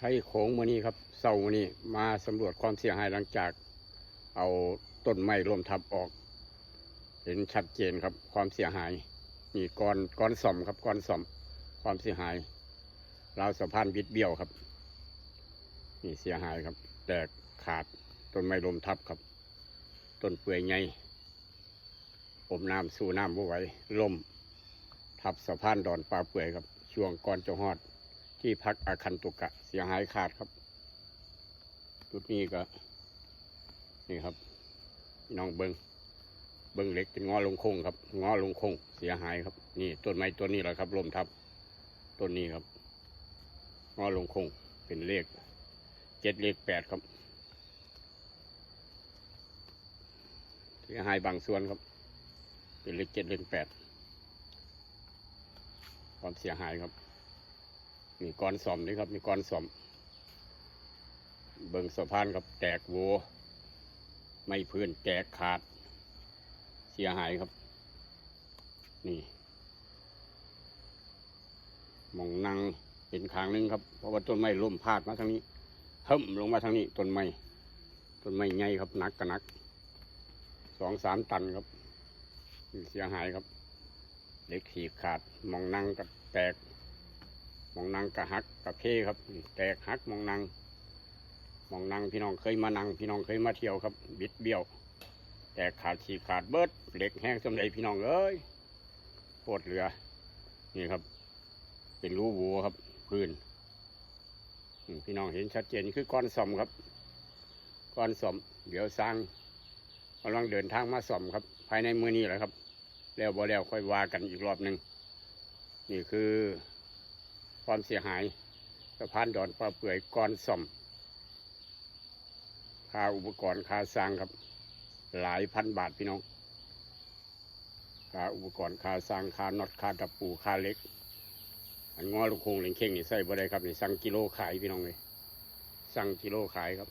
ไทยโขงมือนี้ครับเสาร์มือนี้มาสำรวจความเสียหายหลังจาก เอาต้นไม้ร่วมทับออก เห็นชัดเจนครับความเสียหายนี่ก้อนก้อนซ่อมครับก้อนซ่อมความเสียหายราวสะพานบิดเบี้ยวครับนี่เสียหายครับ แตกขาดต้นไม้ลมทับครับ ต้นเปื่อยไงอมน้ำสู่น้ำบ่ไหวล่มทับสะพานดอนปลาเปื่อยครับ ช่วงก่อนจะฮอด ที่พักอาคันตุกะ เสียหายขาดครับ จุดนี้ก็ นี่ครับน้องเบิงเบิงเหล็กเป็นงอลงคงครับงอลงคง เสียหายครับ นี่ต้นไม้ต้นนี้แหละครับลมทับต้นนี้ครับงอลงคงเป็นเลขเจ็ดเลขแปดครับเสียหายบางส่วนครับ เป็นเลขเจ็ดเลขแปดความเสียหายครับ มีก้อนสอมนี่ครับมีก้อนสอม เบิงสะพานครับแตกโว ไม่พื้นแตกขาด เสียหายครับ นี่มองนังเป็นคางหนึงครับ เพราะว่าต้นไม้ล่มพาดมาทางนี้เพิ่มลงมาทางนี้ต้นไม้ต้นไม้ใหญ่ครับหนักกับนักสองสามตันครับเสียหายครับเล็กขีดขาดมองนั่งก็แตก มองนังกะหักกะเพครับ แตกหักมองนังมองนังพี่น้องเคยมานังพี่น้องเคยมาเที่ยวครับ บิดเบี้ยว แตกขาดฉีกขาดเบิดเหล็กแห้งสมใดพี่น้องเอ้ยโคตรเหลือ นี่ครับ เป็นรูวัวครับ พื้นพี่น้องเห็นชัดเจนคือก้อนซ่อมครับ ก้อนซ่อมเดี๋ยวสร้างกำลังเดินทางมาซ่อมครับ ภายในมือนี้แหละครับ แล้วบ่แล้วค่อยว่ากันอีกรอบหนึ่งนี่คือ ความเสียหายสะพานดอนปลาเปื่อยก้อนซ่อมค่าอุปกรณ์ค่าสร้างครับ หลายพันบาทพี่น้องค่าอุปกรณ์ค่าสร้างค่าน็อตค่าตะปูค่าเหล็ก อันงอลูกคงเหล็งเข่งนี่ใส่บ่ได้ครับนี่สั่งกิโลขายพี่น้องเลยสั่งกิโลขายครับ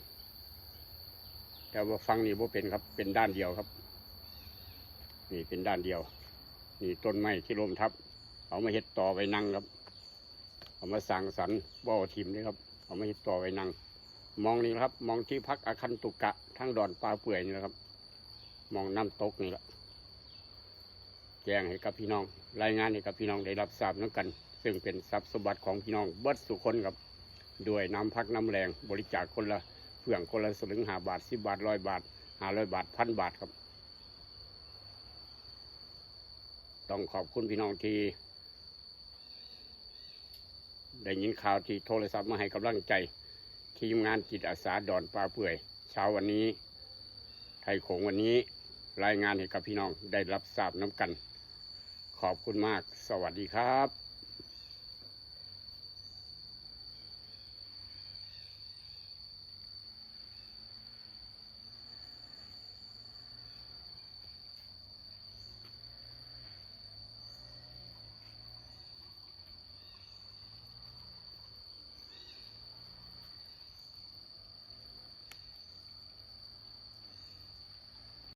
แต่ว่าฟังนี่บ่เป็นครับ เป็นด้านเดียวครับ นี่เป็นด้านเดียว นี่ต้นไม้ที่ล้มทับ เอามาเฮ็ดต่อไว้นั่งครับ เอามาสั่งสรรค์บ่อทิมนี่ครับ เอามาเฮ็ดต่อไว้นั่งมองนี่ครับ มองที่พักอาคันตุกะทั้งดอนปลาเปื่อยนี่นะครับ มองน้ำตกนี่แหละแจ้งให้กับพี่น้อง รายงานให้กับพี่น้องได้รับทราบนักกัน ซึ่งเป็นทรัพย์สมบัติของพี่น้องเบิดสุคนครับด้วยน้ำพักน้ำแรงบริจาคคนละเพื่องคนละสลึงหาบาทสิบบาทร้อยบาทหาร้อยบาทพันบาทครับ ต้องขอบคุณพี่น้องที่ ได้ยินข่าวที่โทรศัพท์มาให้กำลังใจ ทีมงานจิตอาสาดอนปลาเปื่อย เช้าวันนี้ ไทยโขงวันนี้รายงานให้กับพี่น้องได้รับทราบน้ำกัน ขอบคุณมาก สวัสดีครับ